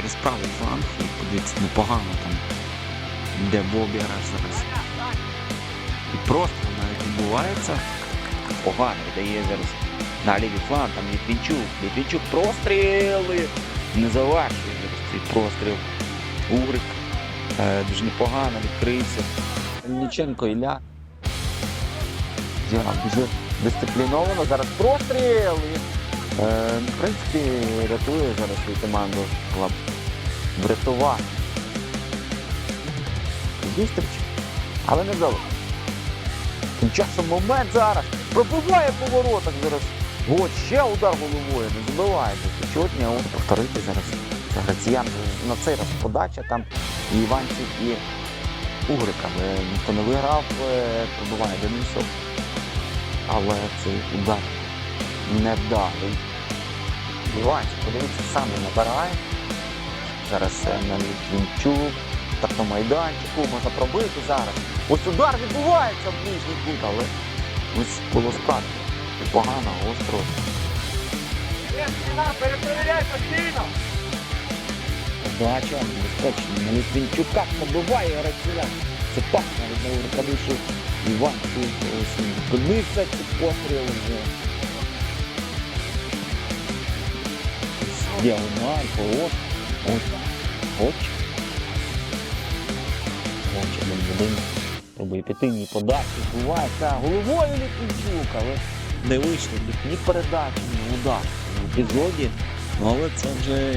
правий фланг, подивіться, непогано там. Де Бобі раз зараз. І просто навіть відбувається. Погано віддає зараз на лівий фланг, там Літвінчук. Літвінчук простріли. Не завершує зараз цей простріл. Угрик. Е, дуже непогано відкрився. Ніченко Ілля. Дуже дисципліновано. Зараз простріл. Е, в принципі, рятує зараз свою команду Клаб. Врятувати. Зустріч. Але не вдало. Тим часом момент зараз. Пробиває по зараз. От ще удар головою. Не забиває. Чотня, от повторити зараз. Граціян на цей раз подача там і Іванчик, і Угрика. Ніхто не виграв, е, пробиває Денисов. Але цей удар невдалий. Іванчик, подивіться, сам він набирає. Зараз на Літвінчук. Так на майданчику можна пробити зараз. Ось удар відбувається в ближній кут, але ось було складно. Погано, остро. Перепровіряй постійно! Бачу, безпечно. На Літвінчука побиває Грацюля. Це навіть на рукавишу Іван зупинився, ці постріли вже. Діагональ, поворот. Ось. Оч. Оч, один один. Пробує піти, ні подачі, відбувається. Головою Літвінчук, але не вийшло ні передачі, ні удар. В епізоді. Ну, але це вже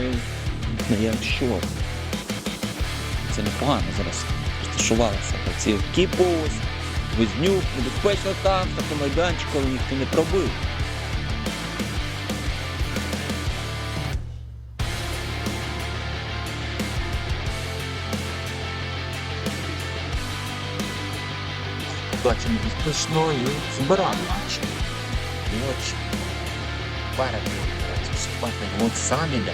не якщо. Це непогано зараз розташувалися ці кіпу ось, Вознюк, небезпечно там, в такому майданчику, але ніхто не пробив. Подача небезпечно і збирає наче. І от перед суперник, от сам іде.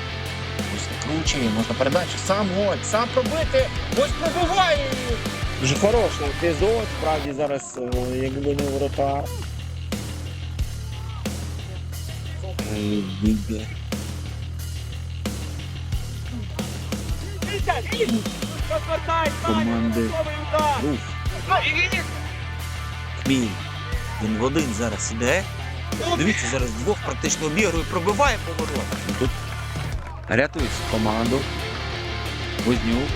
Ось накручує, можна передачу, сам от, сам пробити, ось пробиває. Дуже хороший епізод, справді зараз, якби не воротар. Бібе. Команди. Рух. Хміль. Він в один зараз іде. Дивіться, зараз двох практично обігрує, пробиває поворотах. Ну, Тут рятується команду. Вознюк.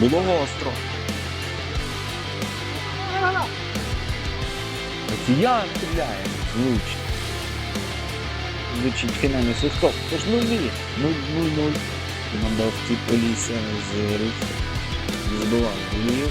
Було гостро. Росіян стріляє. Влучить. Звучить фінальний свисток. Це ж нулі. 0-0-0. Команда в полісся з Русі. Не забивали голів.